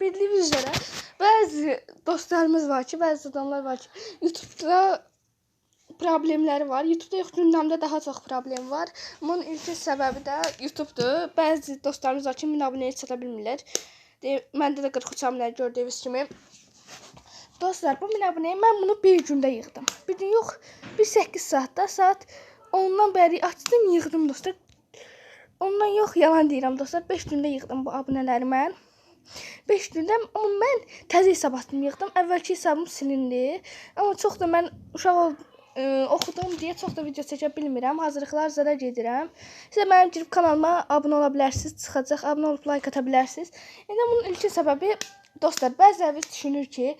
Bildiyiniz üzere bazı dostlarımız var ki, bazı adamlar var ki YouTube'da problemləri var. YouTube'da yox, gündəmdə daha çox problem var. Bunun ilkin səbəbi də YouTube'dur. Bəzi dostlarımız var ki, 1000 abunəyə çata bilmirlər. De, məndə də 43 abunə gördüyünüz kimi. Dostlar, bu 1000 abunəyə mən bunu bir gündə yığdım. Bir gün yox, bir 8 saatda, saat 10-dan bəri açdım, yığdım dostlar. Ondan yox, yalan deyirəm dostlar. 5 gündə yığdım bu abunələri mən. 5 gündə amma mən təzə hesab açdım, yığdım. Əvvəlki hesabım silindi. Amma çox da mən uşaq ol ə, oxudum deyə çox da video çəkə bilmirəm. Hazırlıqlar zərə gedirəm. Siz də mənim girib kanalıma abunə ola bilərsiniz, çıxacaq. Abunə olub like ata bilərsiniz. İndi bunun ilkin səbəbi dostlar, bəziləriniz düşünür ki,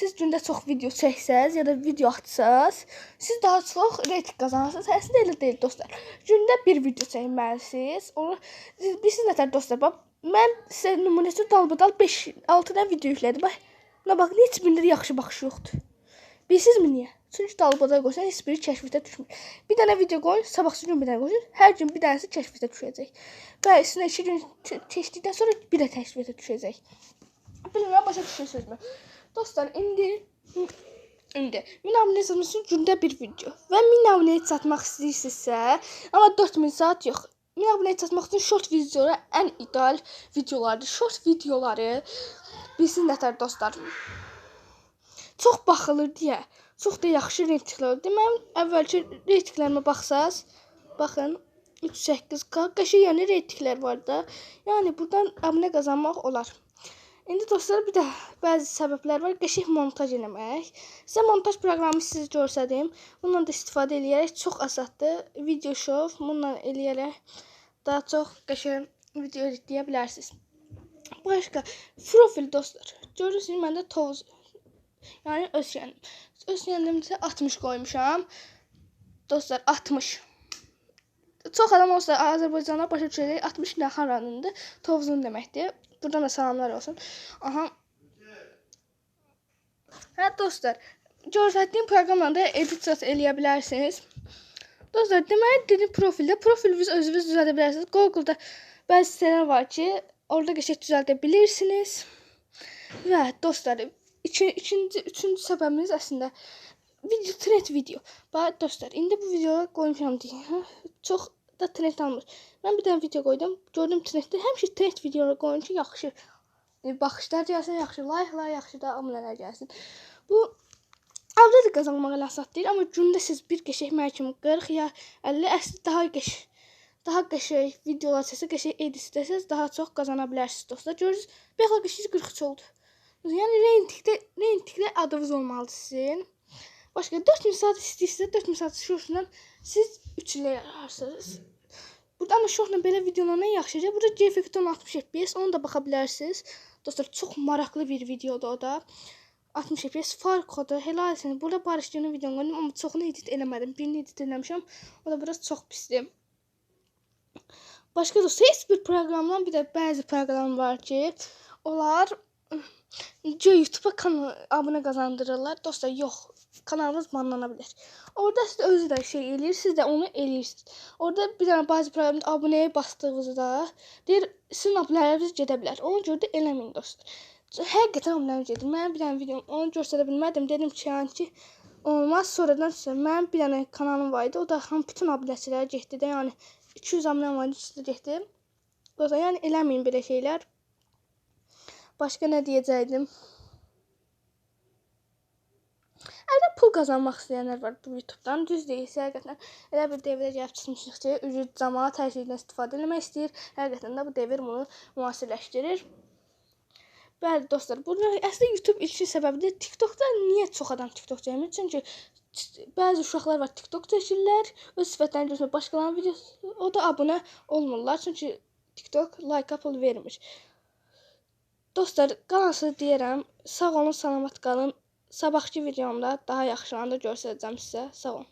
siz gündə çox video çəksəz ya da video atsaz, siz daha çox reytinq qazanırsınız. Əslində elə deyil dostlar. Gündə bir video çəkməlisiniz. Onu bilirsiniz nətər dostlar? Bax, mən sizə nümunəsi dalbadal 5 6 dənə video yüklədim. Bax, buna baxın, heç birində də yaxşı baxış yoxdur. Bilirsinizmi niyə? Çünki dalbada qoysan heç biri kəşfətə düşmür. Bir dənə video qoyun, sabahsı gün bir dənə qoyun. Hər gün bir dənəsi kəşfətə düşəcək. Və üstünə 2 gün keçdikdən sonra bir də kəşfətə düşəcək. Bilmirəm başa düşürsünüzmü? Dostlar, indi indi 1000 abunə üçün gündə bir video və 1000 abunəyə çatmaq istəyirsinizsə, amma 4000 saat yox. 1000 abunəyə çatmaq üçün short videolar ən ideal videolardır. Short videoları bilsin nətər dostlar. Çox baxılır deyə, çox da yaxşı reytinqlər. Deməli, əvvəlki reytinqlərimə baxsaz, baxın 3.8k qəşəng yəni reytinqlər var da. Yəni burdan abunə qazanmaq olar. İndi dostlar bir də bəzi səbəblər var. Qəşəng montaj eləmək. Sizə montaj proqramı siz göstərdim. Bundan da istifadə eləyərək çox asaddır. Video show bununla eləyərək daha çox qəşəng video editləyə bilərsiniz. Başqa profil dostlar. Görürsünüz məndə tovuz Yəni. Öz kendimdə 60 qoymuşam. Dostlar 60. Çox adam olsa Azərbaycana başa düşəcək 60 nə haranındır? Tovuzun deməkdir. Buradan da salamlar olsun. Aha. Hə dostlar, göstərdiyim proqramla da edit eləyə bilərsiniz. Dostlar, deməli dedim profildə profilinizi özünüz düzəldə bilərsiniz. Google-da bəzi sitələr var ki, orada qəşəng düzəldə bilirsiniz. Və dostlar, iki, ikinci, üçüncü səbəbimiz əslində video trend video. Bax dostlar, indi bu videoya qoymuşam deyə. Çox da trend almır. Mən bir dənə video qoydum, gördüm trenddə. Həmişə trend videoları qoyun ki, yaxşı e, baxışlar gəlsin, yaxşı like-lar, yaxşı da abunələr gəlsin. Bu Avda da qazanmaq elə asan deyil, amma gündə siz bir qəşəng mənim kimi 40 ya 50 əsl daha qəşəng daha qəşəng videolar çəksə, qəşəng edit etsəz daha çox qazana bilərsiniz dostlar. Görürsüz, bir qəşəng 43 oldu. Yəni reytingdə reytingdə adınız olmalıdır sizin. Başqa 4000 saat istəyirsinizsə 4000 saat şortla siz 3 ilə yararsınız. Burada amma şortla belə videolarla yaxşıca. Burada GFX 60 FPS onu da baxa bilərsiniz. Dostlar çox maraqlı bir videodur o da. 60 FPS farq odur. Helal olsun. Burada Barış Günün videonu qoydum amma çoxunu edit eləmədim. Birini edit eləmişəm. O da biraz çox pisdir. Başqa da heç bir proqramdan bir də bəzi proqram var ki, onlar YouTube-a kanal abunə qazandırırlar. Dostlar, yox. Kanalınız banlana bilər. Orada siz özü də şey eləyir, siz də onu eləyirsiniz. Orada bir dənə bəzi proqramda abunəyə basdığınızda deyir, sizin abunələriniz gedə bilər. Ona görə də eləməyin dostlar. Həqiqətən abunələriniz gedir. Mənim bir dənə videom onu göstərə bilmədim. Dedim ki, yəni ki, olmaz. Sonradan sizə mənim bir dənə kanalım var idi. O da ham bütün abunəçilərə getdi də, yəni 200 abunəm var idi, getdi. Dostlar, yəni eləməyin belə şeylər. Başqa nə deyəcəydim? Əldə pul qazanmaq istəyənlər var bu YouTube-dan. Düz deyilsə, həqiqətən elə bir devrə gəlib çıxmışıq ki, ücret cəmaət şeydən istifadə etmək istəyir. Həqiqətən də bu devr bunu müasirləşdirir. Bəli dostlar, burada əslində YouTube ilkin səbəbi də TikTokda niyə çox adam TikTok çəkmir? Çünki bəzi uşaqlar var TikTok çəkirlər, öz sifətlərini göstərib başqalarının videosu, o da abunə olmurlar. Çünki TikTok like pul vermir. Dostlar, qalansı deyirəm. Sağ olun, salamat qalın. Sabahkı videomda daha yaxşılarını da göstərəcəm sizə. Sağ olun.